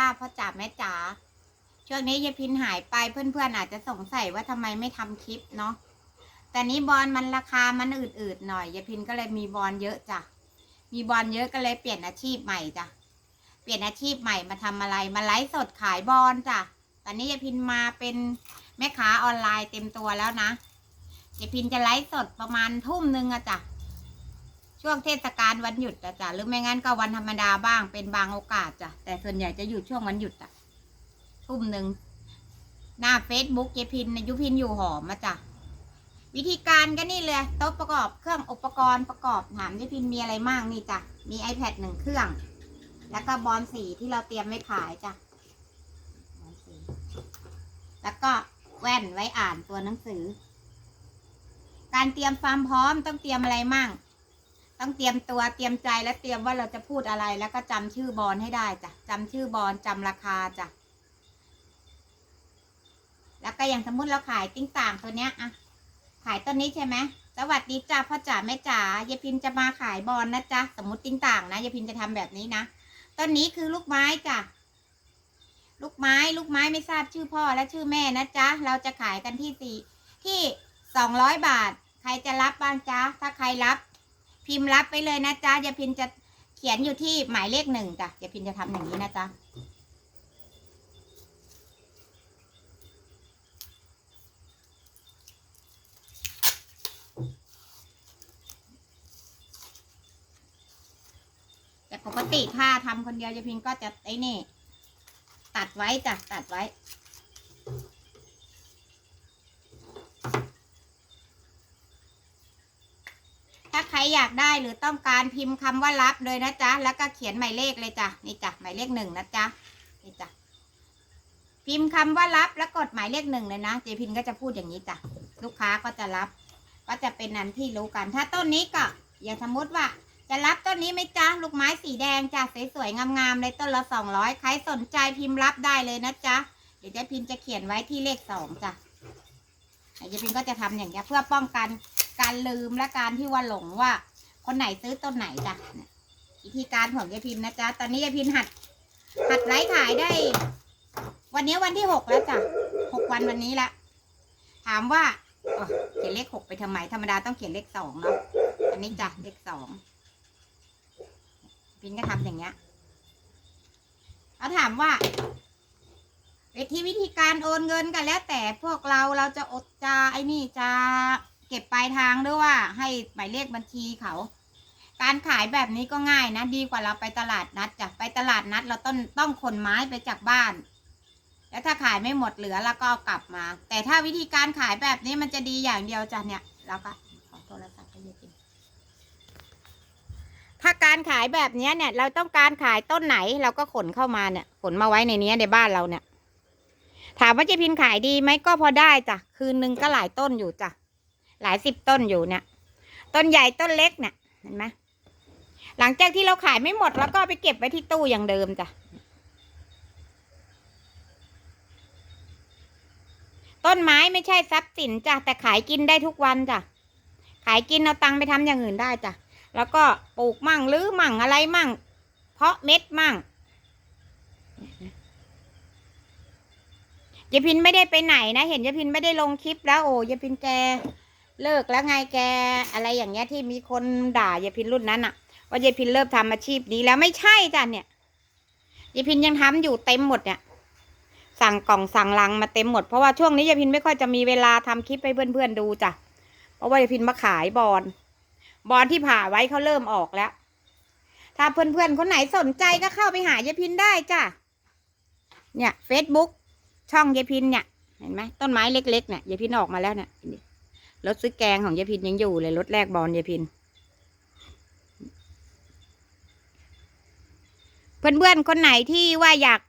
้าพ่อจ๋าแม่จ๋าช่วงนี้ยายพินหายไปเพื่อนๆอาจจะสงสัยว่าทำไมไม่ทำคลิปเนาะแต่นี้บอลมันราคามันอืดๆหน่อยยายพินก็เลยมีบอลเยอะจ้ะมีบอลเยอะก็เลยเปลี่ยนอาชีพใหม่จ้ะเปลี่ยนอาชีพใหม่มาทำอะไรมาไลฟ์สดขายบอลจ้ะตอนนี้ยายพินมาเป็นแม่ค้าออนไลน์เต็มตัวแล้วนะยายพินจะไลฟ์สดประมาณทุ่มหนึ่งอะจ้ะ ช่วงเทศกาลวันหยุดอะจ้ะหรือไม่งั้นก็วันธรรมดาบ้างเป็นบางโอกาสจ้ะแต่ส่วนใหญ่จะอยู่ช่วงวันหยุดอะทุ่มหนึ่งหน้าเฟซบุ๊กเยพินยุพินอยู่หอมมาจ้ะวิธีการก็นี่เลยโต๊ะประกอบเครื่องอุปกรณ์ประกอบถามเยพินมีอะไรมั่งนี่จ้ะมี iPad หนึ่งเครื่อง แล้วก็บอลสีที่เราเตรียมไว้ขายจ้ะแล้วก็แว่นไว้อ่านตัวหนังสือ การเตรียมความพร้อมต้องเตรียมอะไรมั่ง ต้องเตรียมตัวเตรียมใจและเตรียมว่าเราจะพูดอะไรแล้วก็จำชื่อบอลให้ได้จ้ะจำชื่อบอลจำราคาจ้ะแล้วก็อย่างสมมติเราขายติ้งต่างตัวเนี้ยอะขายต้นนี้ใช่ไหมสวัสดีจ้าพ่อจ๋าแม่จ๋ายายพินจะมาขายบอลนะจ๊ะสมมติติ้งต่างนะยายพินจะทำแบบนี้นะต้นนี้คือลูกไม้จ้ะลูกไม้ลูกไม้ไม่ทราบชื่อพ่อและชื่อแม่นะจ๊ะเราจะขายกันที่สี่ที่สองร้อยบาท ใครจะรับบ้างจ๊ะถ้าใครรับ พิมพ์รับไปเลยนะจ๊ะยายพินจะเขียนอยู่ที่หมายเลขหนึ่งจ้ะยายพินจะทำอย่างนี้นะจ๊ะแต่ปกติถ้าทำคนเดียวยายพินก็จะไอ้นี่ ตัดไว้จ้ะตัดไว้ ถ้าใคร อยากได้หรือต้องการพิมพ์คำว่ารับเลยนะจ๊ะ แล้วก็เขียนหมายเลขเลยจ้ะ นี่จ้ะ หมายเลขหนึ่งนะจ๊ะ นี่จ้ะ พิมพ์คำว่ารับแล้วกดหมายเลขหนึ่งเลยนะ เจพินก็จะพูดอย่างนี้จ้ะ ลูกค้าก็จะรับ ก็จะเป็นนันที่รู้กัน ถ้าต้นนี้ก็อย่างสมมติว่าจะรับต้นนี้ไหมจ๊ะ ลูกไม้สีแดงจ้ะ สวยๆ งามๆ เลยต้นละสองร้อยใครสนใจพิมพ์รับได้เลยนะจ๊ะ เดี๋ยวเจพินจะเขียนไว้ที่เลขสองจ้ะเจพินก็จะทำอย่างเงี้เพื่อป้องกันการลืมและการที่ว่าหลงว่า คนไหนซื้อต้นไหนจ้ะวิธีการของยายพิมนะจ๊ะ ตอนนี้ยายพิมหัด หัดไลฟ์ขายได้ วันนี้วันที่หกแล้วจ้ะหกวันวันนี้ละถามว่าเขียนเลขหกไปทำไม ธรรมดาต้องเขียนเลขสองเนาะ อันนี้จ้ะเลขสองพิมก็ทำอย่างเงี้ยแล้วถามว่าวิธีวิธีการโอนเงินกันแล้วแต่พวกเราเราจะอดจะไอ้นี่จะ ก็บปลายทางด้วยว่าให้หมายเลขบัญชีเขา การขายแบบนี้ก็ง่ายนะดีกว่าเราไปตลาดนัดจ้ะไปตลาดนัด เราต้องต้องขนไม้ไปจากบ้าน แล้วถ้าขายไม่หมดเหลือแล้วก็กลับมา แต่ถ้าวิธีการขายแบบนี้มันจะดีอย่างเดียวจ้ะเนี่ยแล้วก็ขอโทรศัพท์ให้ยายกินถ้าการขายแบบนี้เนี่ย เราต้องการขายต้นไหนเราก็ขนเข้ามาเนี่ยขนมาไว้ในนี้ในบ้านเราเนี่ย ถามว่าเจพินขายดีไหมก็พอได้จ้ะคืนนึงก็หลายต้นอยู่จ้ะ หลายสิบต้นอยู่เนี่ยต้นใหญ่ต้นเล็กเนี่ยเห็นไหมหลังจากที่เราขายไม่หมดแล้วก็ไปเก็บไว้ที่ตู้อย่างเดิมจ้ะต้นไม้ไม่ใช่ทรัพย์สินจ้ะแต่ขายกินได้ทุกวันจ้ะขายกินเอาตังค์ไปทำอย่างอื่นได้จ้ะแล้วก็ปลูกมั่งหรือมั่งอะไรมั่ง เพาะเม็ดมั่งยายพินไม่ได้ไปไหนนะ เห็นยายพินไม่ได้ลงคลิปแล้วโอ้ยายพินแก เลิกแล้วไงแก อะไรอย่างเงี้ยที่มีคนด่ายายพินรุ่นนั้นอะว่ายายพินเลิกทำอาชีพนี้แล้วไม่ใช่จ้ะเนี่ยยายพินยังทำอยู่เต็มหมดเนี่ย สั่งกล่องสั่งลังมาเต็มหมด เพราะว่าช่วงนี้ยายพินไม่ค่อยจะมีเวลาทำคลิปให้เพื่อนๆดูจ้ะ เพราะว่ายายพินมาขายบอลบอลที่ผ่าไว้เขาเริ่มออกแล้ว ถ้าเพื่อนๆคนไหนสนใจก็เข้าไปหายายพินได้จ้ะ เนี่ยเฟซบุ๊กช่องยายพินเนี่ย เห็นไหมต้นไม้เล็กๆเนี่ยยายพินออกมาแล้วเนี่ย รถซื้อแกงของยายพินยังอยู่เลยรถแรกบอลยายพิน เพื่อนๆคนไหนที่ว่าอยาก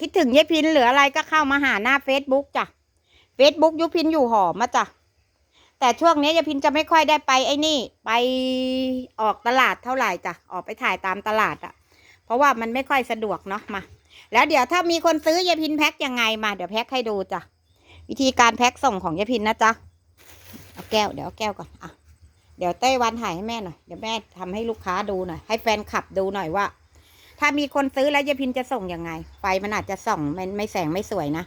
คิดถึงยายพินหรืออะไรก็เข้ามาหาหน้าเฟซบุ๊กจ้ะเฟซบุ๊กยุพินอยู่หอมมาจ้ะแต่ช่วงนี้ยายพินจะไม่ค่อยได้ไปไอ้นี่ ไปออกตลาดเท่าไหร่จ้ะออกไปถ่ายตามตลาดอะเพราะว่ามันไม่ค่อยสะดวกเนาะมา แล้วเดี๋ยวถ้ามีคนซื้อยายพินแพ็คยังไงมาเดี๋ยวแพ็คให้ดูจ้ะวิธีการแพ็คส่งของยายพินนะจ๊ะ เอาแก้ว เดี๋ยวเอาแก้วก่อนอะเดี๋ยวเต้วันถ่ายให้แม่หน่อย เดี๋ยวแม่ทำให้ลูกค้าดูหน่อย ให้แฟนคลับดูหน่อยว่า ถ้ามีคนซื้อแล้วยายพินจะส่งยังไง ไฟมันอาจจะส่องไม่ไม่แสงไม่สวยนะ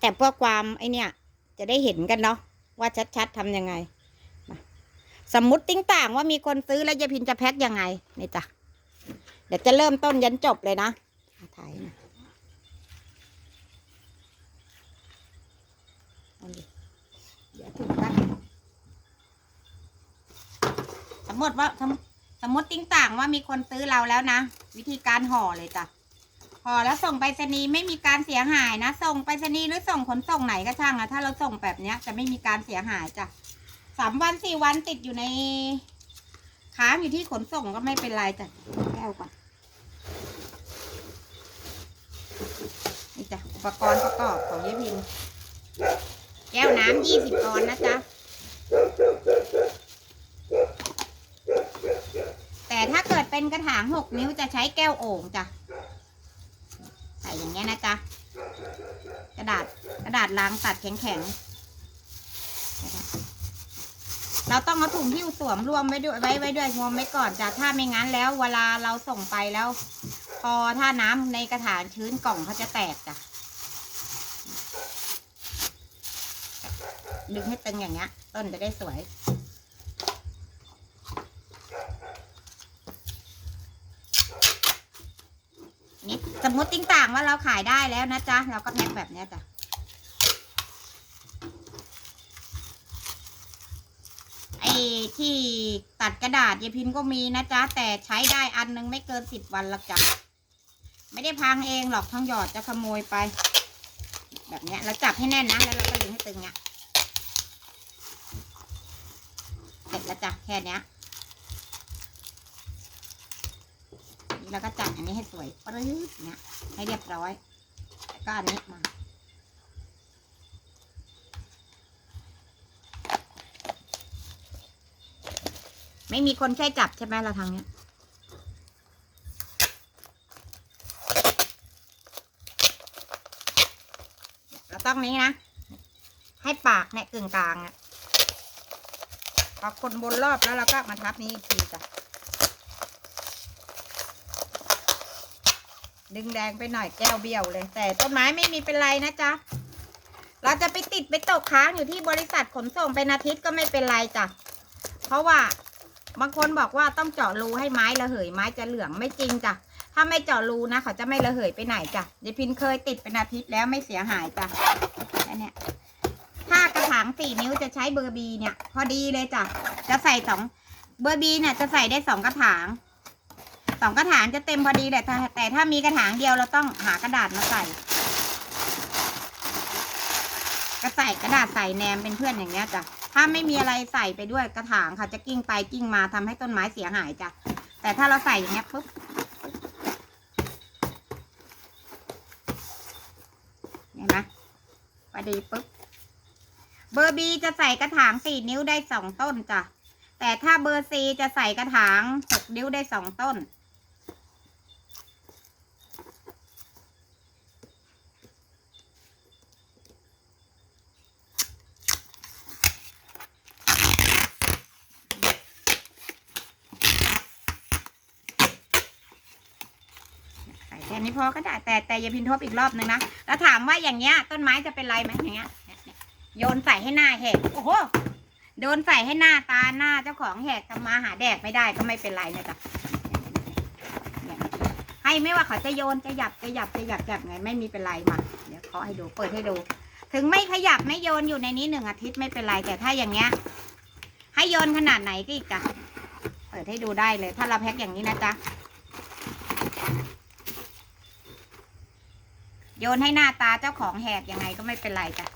แต่เพื่อความไอเนี่ย จะได้เห็นกันเนาะว่าชัดๆทำยังไงมาสมมุติติ้งต่างว่ามีคนซื้อแล้วยายพินจะแพ็คยังไงนี่จ้ะ เดี๋ยวจะเริ่มต้นยันจบเลยนะอะถ่ายนะเอาดิเดี๋ยวถึงกันส มมติว่าสมสมมติติ้งต่างว่ามีคนซื้อเราแล้วนะ วิธีการห่อเลยจ้ะห่อแล้วส่งไปรษณีย์ไม่มีการเสียหายนะ ส่งไปรษณีย์หรือส่งขนส่งไหนก็ช่างอะถ้าเราส่งแบบเนี้ยจะไม่มีการเสียหายจ้ะสามวันสี่วันติดอยู่ในค้างอยู่ที่ขนส่งก็ไม่เป็นไรจ้ะแก้วก่อนนี่จ้ะอุปกรณ์ประกอบของยายพินแก้วน้ำยี่สิบออนนะจ๊ะ แต่ถ้า เป็นกระถางหกนิ้วจะใช้แก้วโอ่งจ้ะใส่อย่างเงี้ยนะจ๊ะกระดาษกระดาษล้างตัดแข็งๆ เราต้องเอาถุงที่สวมรวมไว้ด้วยไว้ไว้ด้วยรวมไว้ก่อนจ้ะถ้าไม่งั้นแล้ว เวลาเราส่งไปแล้ว พอถ้าน้ำในกระถางชื้นกล่องเขาจะแตกจ้ะดึงให้ตึงอย่างเงี้ย ต้นจะได้สวย นี่ สมมติติ้งต่างว่าเราขายได้แล้วนะจ๊ะ เราก็แพ็คแบบนี้จ้ะไอ้ที่ตัดกระดาษยายพินก็มีนะจ๊ะ แต่ใช้ได้อันนึงไม่เกินสิบวันหรอกจ้ะไม่ได้พังเองหรอกทางหยอดจะขโมยไป แบบนี้เราจับให้แน่นนะ แล้วเราก็ดึงให้ตึงเนี้ยเสร็จแล้วจ้ะแค่เนี้ย แล้วก็จัดอันนี้ให้สวยปรื๊ดเนี่ยให้เรียบร้อยก็อันนี้มาไม่มีคนใช้จับใช่ไหมเราทางเนี้ยเราต้องนี้นะ ให้ปากเนี่ยกึ่งกลางอะพอคนบนรอบแล้วเราก็มาทับนี้อีกทีจ้ะ ดึงแดงไปหน่อยแก้วเบี้ยวเลย แต่ต้นไม้ไม่มีเป็นไรนะจ๊ะ เราจะไปติดไปตกค้างอยู่ที่บริษัทขนส่งเป็นอาทิตย์ก็ไม่เป็นไรจ้ะ เพราะว่าบางคนบอกว่าต้องเจาะรูให้ไม้ระเหยไม้จะเหลืองไม่จริงจ้ะ ถ้าไม่เจาะรูนะเขาจะไม่ระเหยไปไหนจ้ะยายพินเคยติดเป็นอาทิตย์แล้วไม่เสียหายจ้ะแค่เนี้ยถ้ากระถางสี่นิ้วจะใช้เบอร์บีเนี่ย พอดีเลยจ้ะ จะใส่สองเบอร์บีเนี่ยจะใส่ได้สองกระถาง สองกระถางจะเต็มพอดีแหละแต่ถ้ามีกระถางเดียวเราต้องหากระดาษมาใส่กระใส่กระดาษใส่แนมเป็นเพื่อนอย่างเงี้ยจ้ะถ้าไม่มีอะไรใส่ไปด้วยกระถางค่ะจะกิ้งไปกิ้งมาทำให้ต้นไม้เสียหายจ้ะแต่ถ้าเราใส่อย่างเงี้ยปุ๊บเห็นไหมพอดีปุ๊บเบอร์บีจะใส่กระถางสี่นิ้วได้สองต้นจ้ะแต่ถ้าเบอร์ซีจะใส่กระถางหกนิ้วได้สองต้น พอก็ได้แต่แต่อย่าพินทบอีกรอบนึงนะแล้วถามว่าอย่างเงี้ยต้นไม้จะเป็นไรไหมอย่างเงี้ยโยนใส่ให้หน้าแหกโอ้โหโดนใส่ให้หน้าตาหน้าเจ้าของแหกทำมาหาแดกไม่ได้ก็ไม่เป็นไรนะจ๊ะให้ไม่ว่าเขาจะโยนจะหยับจะหยับจะหยับหยับไงไม่มีเป็นไรมาเดี๋ยวเขาให้ดูเปิดให้ดู ถึงไม่ขยับไม่โยนอยู่ในนี้หนึ่งอาทิตย์ไม่เป็นไรแต่ถ้าอย่างเงี้ย ให้โยนขนาดไหนก็อีกจ้ะเปิดให้ดูได้เลย ถ้าเราแพ็คอย่างนี้นะจ๊ะ โยนให้หน้าตาเจ้าของแหกยังไงก็ไม่เป็นไรจ้ะ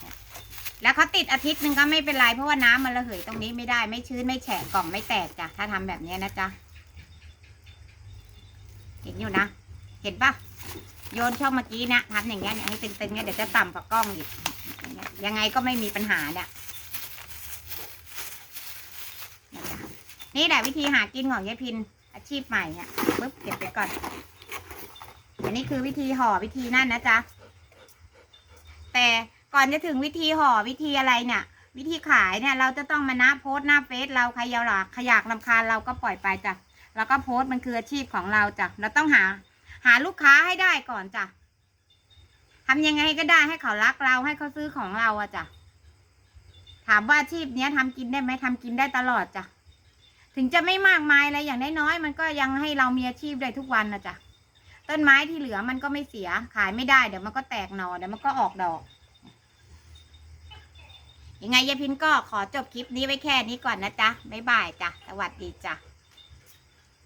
แล้วเขาติดอาทิตย์หนึ่งก็ไม่เป็นไรเพราะว่าน้ำมันระเหยตรงนี้ไม่ได้ไม่ชื้นไม่แฉะกล่องไม่แตกจ้ะถ้าทำแบบนี้นะจ๊ะเห็นอยู่นะ เห็นปะโยนช่องเมื่อกี้นะทำอย่างเงี้ยเนี่ยให้ตึงๆเนี่ยเดี๋ยวจะต่ำกว่ากล้องอีกอย่างเงี้ยยังไงก็ไม่มีปัญหาเนี่ยนี่แหละวิธีหากินของยายพินอาชีพใหม่เนี่ยปึ๊บเก็บไปก่อน นนี้คือวิธีห่อวิธีนั่นนะจ๊ะ แต่ก่อนจะถึงวิธีห่อวิธีอะไรเนี่ย วิธีขายเนี่ย เราจะต้องมานะโพสหน้าเฟซเราใครอยากขยากลำคาญเราก็ปล่อยไปจ้ะแล้วก็โพสต์มันคืออาชีพของเราจ้ะเราต้องหา หาลูกค้าให้ได้ก่อนจ้ะทำยังไงก็ได้ให้เขารักเราให้เขาซื้อของเราอะจ้ะถามว่าอาชีพเนี้ยทำกินได้ไหมทำกินได้ตลอดจ้ะถึงจะไม่มากมายอะไรอย่างน้อยๆมันก็ยังให้เรามีอาชีพได้ทุกวันนะจ้ะ ต้นไม้ที่เหลือมันก็ไม่เสีย ขายไม่ได้เดี๋ยวมันก็แตกหนอเดี๋ยวมันก็ออกดอก ยังไงยายพินก็ขอจบคลิปนี้ไว้แค่นี้ก่อนนะจ๊ะบ๊ายบายจ้ะสวัสดีจ้ะ